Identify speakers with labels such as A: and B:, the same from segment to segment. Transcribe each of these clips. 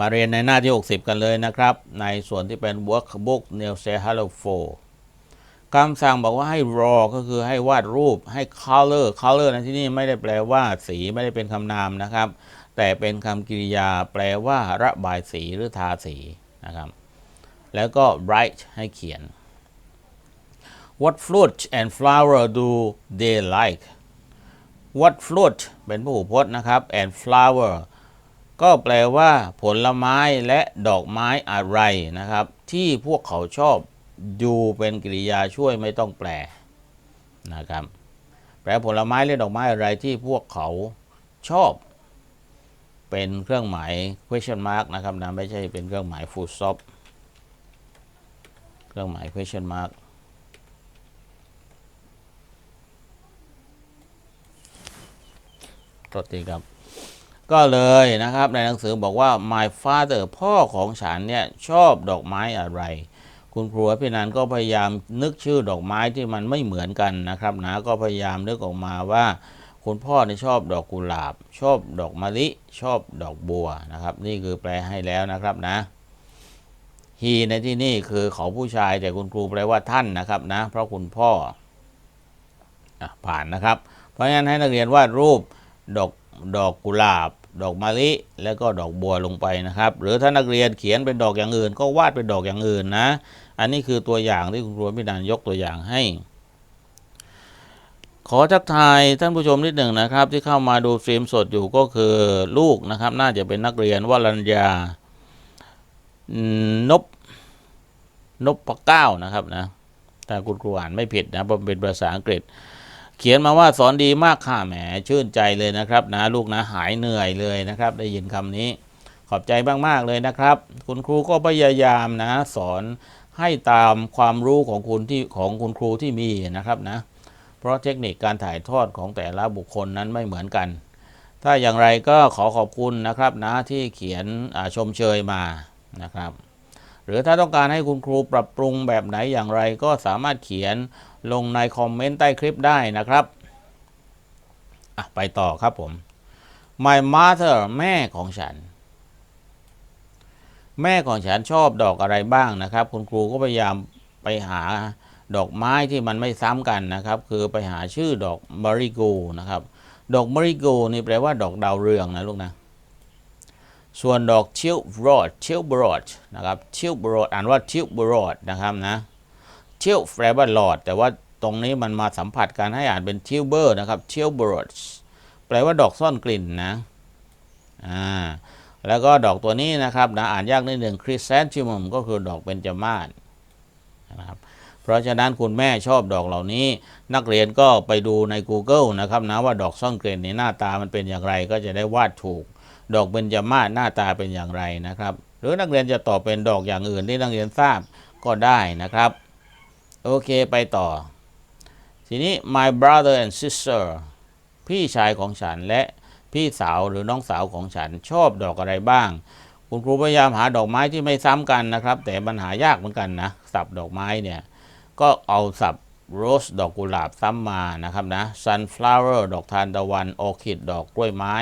A: มาเรียนในหน้าที่ 60 กันเลยนะครับ ในส่วนที่เป็น workbook new say hello f o คำสั่งบอกว่าให้ raw ก็คือให้วาดรูปให้ color color ในที่นี้ไม่ได้แปลว่าสีไม่ได้เป็นคำนามนะครับ แต่เป็นคำกริยาแปลว่าระบายสีหรือทาสีนะครับ แล้วก็ write ให้เขียน What fruit and flower do they like What fruit เป็นผู้พจน์นะครับ and flower ก็แปลว่าผลไม้และดอกไม้อะไรนะครับ ที่พวกเขาชอบดูเป็นกริยาช่วยไม่ต้องแปลนะครับ แปลผลไม้และดอกไม้อะไรที่พวกเขาชอบ เป็นเครื่องหมาย question mark นะครับนะไม่ใช่เป็นเครื่องหมาย full stop เครื่องหมาย question mark โทษทีครับ ก็เลยนะครับในหนังสือบอกว่า my father พ่อของฉันเนี่ยชอบดอกไม้อะไร คุณครูพี่นันก็พยายามนึกชื่อดอกไม้ที่มันไม่เหมือนกันนะครับนะก็พยายามนึกออกมาว่า คุณพ่อเนี่ยชอบดอกกุหลาบ ชอบดอกมะลิ ชอบดอกบัวนะครับ นี่คือแปลให้แล้วนะครับนะ he ในที่นี่คือเขาผู้ชายแต่คุณครูแปลว่าท่านนะครับนะ เพราะคุณพ่ออผ่านนะครับ เพราะฉะนั้นให้นักเรียนวาดรูปดอกดอกกุหลาบ ดอกมะลิแล้วก็ดอกบัวลงไปนะครับ หรือถ้านักเรียนเขียนเป็นดอกอย่างอื่น ก็วาดเป็นดอกอย่างอื่นนะ อันนี้คือตัวอย่างที่คุณครูพิดานยกตัวอย่างให้ ขอทักทายท่านผู้ชมนิดหนึ่งนะครับ ที่เข้ามาดูสตรีมสดอยู่ก็คือลูกนะครับ น่าจะเป็นนักเรียนวรัญญานบนบปะเก้านะครับนะถ้าคุณครูอ่านไม่ผิดนะเพราะเป็นภาษาอังกฤษ เขียนมาว่าสอนดีมากค่ะแหมชื่นใจเลยนะครับนะลูกนะหายเหนื่อยเลยนะครับ ได้ยินคำนี้ขอบใจมากๆเลยนะครับ คุณครูก็พยายามนะ สอนให้ตามความรู้ของคุณที่ของคุณครูที่มีนะครับนะ เพราะเทคนิคการถ่ายทอดของแต่ละบุคคลนั้นไม่เหมือนกัน ถ้าอย่างไรก็ขอขอบคุณนะครับนะที่เขียนชมเชยมานะครับ หรือถ้าต้องการให้คุณครูปรับปรุงแบบไหนอย่างไร ก็สามารถเขียนลงในคอมเมนต์ใต้คลิปได้นะครับไปต่อครับผม My mother แม่ของฉัน แม่ของฉันชอบดอกอะไรบ้างนะครับ คุณครูก็พยายามไปหาดอกไม้ที่มันไม่ซ้ำกันนะครับ คือไปหาชื่อดอกม a ริโกนะครับ ดอกม a ริโกนี่แปลว่าดอกดาวเรืองนะลูกนะ ส่วนดอกชิลบรอดชิลบรอดนะครับชิลบรอดอ่านว่าชิลบรอดนะครับนะชิลแปลว่าหลอด แต่ว่าตรงนี้มันมาสัมผัสกันให้อ่านเป็นชิลเบอร์นะครับชิลบรอดแปลว่าดอกซ่อนกลิ่นนะอ่าแล้วก็ดอกตัวนี้นะครับนะอ่านยากนิดหนึ่งคริสแซนติมัมก็คือดอกเบญจมาศนะครับเพราะฉะนั้นคุณแม่ชอบดอกเหล่านี้ นักเรียนก็ไปดูใน Google นะครับนะว่าดอกซ่อนกลิ่นในหน้าตามันเป็นอย่างไรก็จะได้วาดถูก ดอกเบญจมาศหน้าตาเป็นอย่างไรนะครับ หรือนักเรียนจะตอบเป็นดอกอย่างอื่นที่นักเรียนทราบก็ได้นะครับ โอเคไปต่อ ทีนี้ my brother and sister พี่ชายของฉันและพี่สาวหรือน้องสาวของฉันชอบดอกอะไรบ้าง คุณครูพยายามหาดอกไม้ที่ไม่ซ้ำกันนะครับ แต่ปัญหายากเหมือนกันนะสับดอกไม้เนี่ยก็เอาสับโรสดอกกุหลาบซ้ำมานะครับนะ sunflower ดอกทานตะวัน ออคิดดอกกล้วยไม้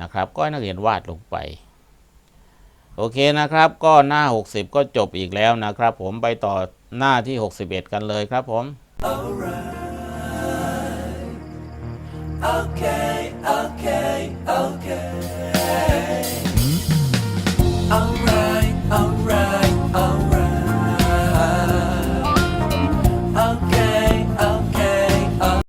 A: นะครับ ก็ให้นักเรียนวาดลงไป โอเคนะครับ ก็หน้า 60 ก็จบอีกแล้วนะครับ ผมไปต่อหน้าที่ 61 กันเลยครับผม
B: Alright. okay,